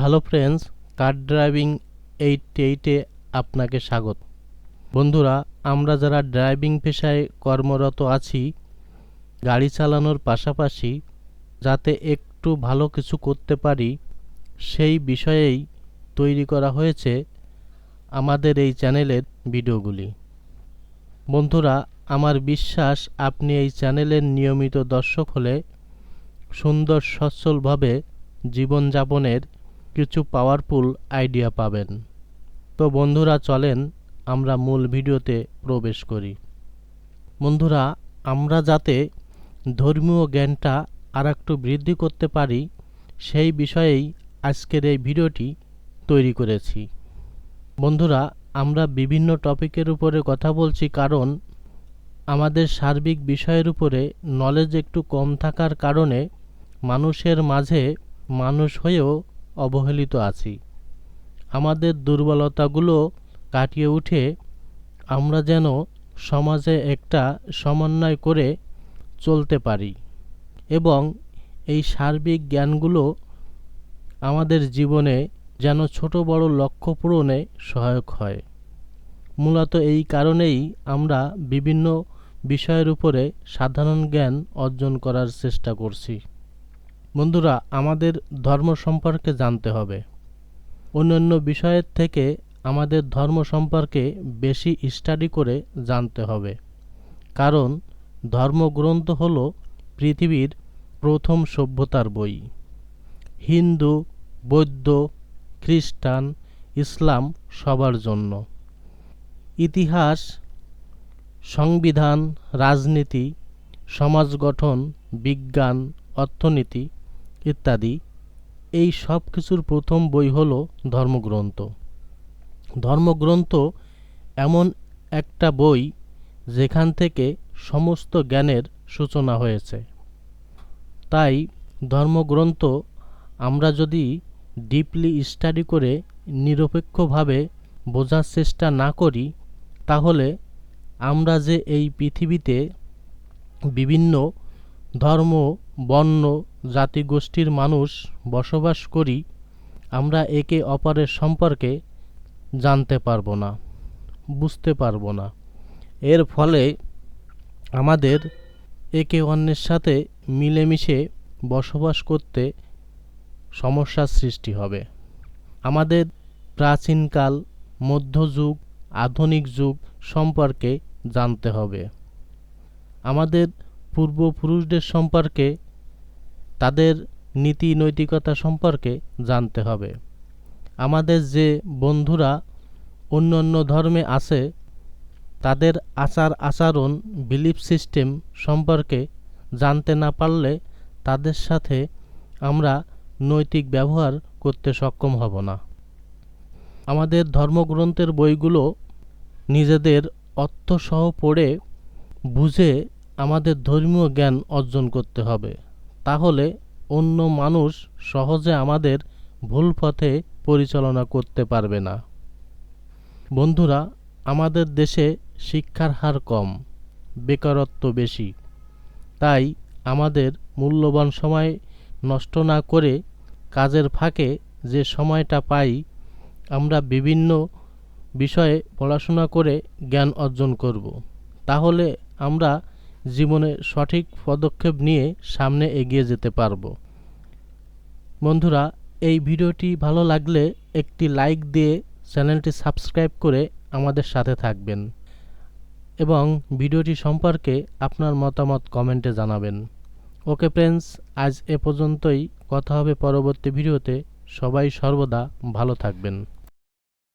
Hello friends, car driving eight এইটে আপনাকে স্বাগত। বন্ধুরা, আমরা যারা ড্রাইভিং পেশায় কর্মরত আছি, গাড়ি চালানোর পাশাপাশি যাতে একটু ভালো কিছু করতে পারি, সেই বিষয়েই তৈরি করা হয়েছে আমাদের এই চ্যানেলের ভিডিওগুলি। বন্ধুরা, আমার বিশ্বাস আপনি এই চ্যানেলের নিয়মিত দর্শক হলে সুন্দর সচ্ছলভাবে জীবনযাপনের কিছু পাওয়ারফুল আইডিয়া পাবেন। তো বন্ধুরা, চলেন আমরা মূল ভিডিওতে প্রবেশ করি। বন্ধুরা, আমরা যাতে ধর্মীয় জ্ঞানটা আর একটু বৃদ্ধি করতে পারি, সেই বিষয়েই আজকের এই ভিডিওটি তৈরি করেছি। বন্ধুরা, আমরা বিভিন্ন টপিকের উপরে কথা বলছি কারণ আমাদের সার্বিক বিষয়ের উপরে নলেজ একটু কম থাকার কারণে মানুষের মাঝে মানুষ হয়েও অবহেলিত আছি। আমাদের দুর্বলতাগুলো কাটিয়ে উঠে আমরা যেন সমাজে একটা সমন্বয় করে চলতে পারি এবং এই সার্বিক জ্ঞানগুলো আমাদের জীবনে যেন ছোট বড় লক্ষ্য পূরণে সহায়ক হয়। মূলত এই কারণেই আমরা বিভিন্ন বিষয়ের উপরে সাধারণ জ্ঞান অর্জন করার চেষ্টা করছি। বন্ধুরা, আমাদের ধর্ম সম্পর্কে জানতে হবে। অন্যান্য বিষয়ের থেকে আমাদের ধর্ম সম্পর্কে বেশি স্টাডি করে জানতে হবে। কারণ, ধর্মগ্রন্থ হল পৃথিবীর প্রথম সভ্যতার বই। হিন্দু, বৌদ্ধ, খ্রিস্টান, ইসলাম সবার জন্য। ইতিহাস, সংবিধান, রাজনীতি, সমাজ গঠন, বিজ্ঞান, অর্থনীতি ইত্যাদি, এই সব কিছুর প্রথম বই হল ধর্মগ্রন্থ। ধর্মগ্রন্থ এমন একটা বই যেখান থেকে সমস্ত জ্ঞানের সূচনা হয়েছে। তাই ধর্মগ্রন্থ আমরা যদি ডিপলি স্টাডি করে নিরপেক্ষভাবে বোঝার চেষ্টা না করি, তাহলে আমরা যে এই পৃথিবীতে বিভিন্ন ধর্ম, বর্ণ জাতিগোষ্ঠীর মানুষ বসবাস করি, আমরা একে অপরের সম্পর্কে জানতে পারব না, বুঝতে পারব না। এর ফলে আমাদের একে অন্যের সাথে মিলেমিশে বসবাস করতে সমস্যার সৃষ্টি হবে। আমাদের প্রাচীনকাল, মধ্যযুগ, আধুনিক যুগ সম্পর্কে জানতে হবে। আমাদের পূর্বপুরুষদের সম্পর্কে তাদের নীতি নৈতিকতা সম্পর্কে জানতে হবে। আমাদের যে বন্ধুরা অন্য অন্য ধর্মে আছে, তাদের আচার আচরণ বিলিফ সিস্টেম সম্পর্কে জানতে না পারলে তাদের সাথে আমরা নৈতিক ব্যবহার করতে সক্ষম হব না। আমাদের ধর্মগ্রন্থের বইগুলো নিজেদের অর্থসহ পড়ে বুঝে আমাদের ধর্মীয় জ্ঞান অর্জন করতে হবে। তাহলে অন্য মানুষ সহজে আমাদের ভুল পথে পরিচালনা করতে পারবে না। বন্ধুরা, আমাদের দেশে শিক্ষার হার কম, বেকারত্ব বেশি। তাই আমাদের মূল্যবান সময় নষ্ট না করে কাজের ফাঁকে যে সময়টা পাই, আমরা বিভিন্ন বিষয়ে পড়াশোনা করে জ্ঞান অর্জন করব। তাহলে আমরা জীবনে সঠিক পদক্ষেপ নিয়ে সামনে এগিয়ে যেতে পারব। বন্ধুরা, এই ভিডিওটি ভালো লাগলে একটি লাইক দিয়ে চ্যানেলটি সাবস্ক্রাইব করে আমাদের সাথে থাকবেন এবং ভিডিওটি সম্পর্কে আপনার মতামত কমেন্টে জানাবেন। ওকে ফ্রেন্ডস, আজ এ পর্যন্তই। কথা হবে পরবর্তী ভিডিওতে। সবাই সর্বদা ভালো থাকবেন।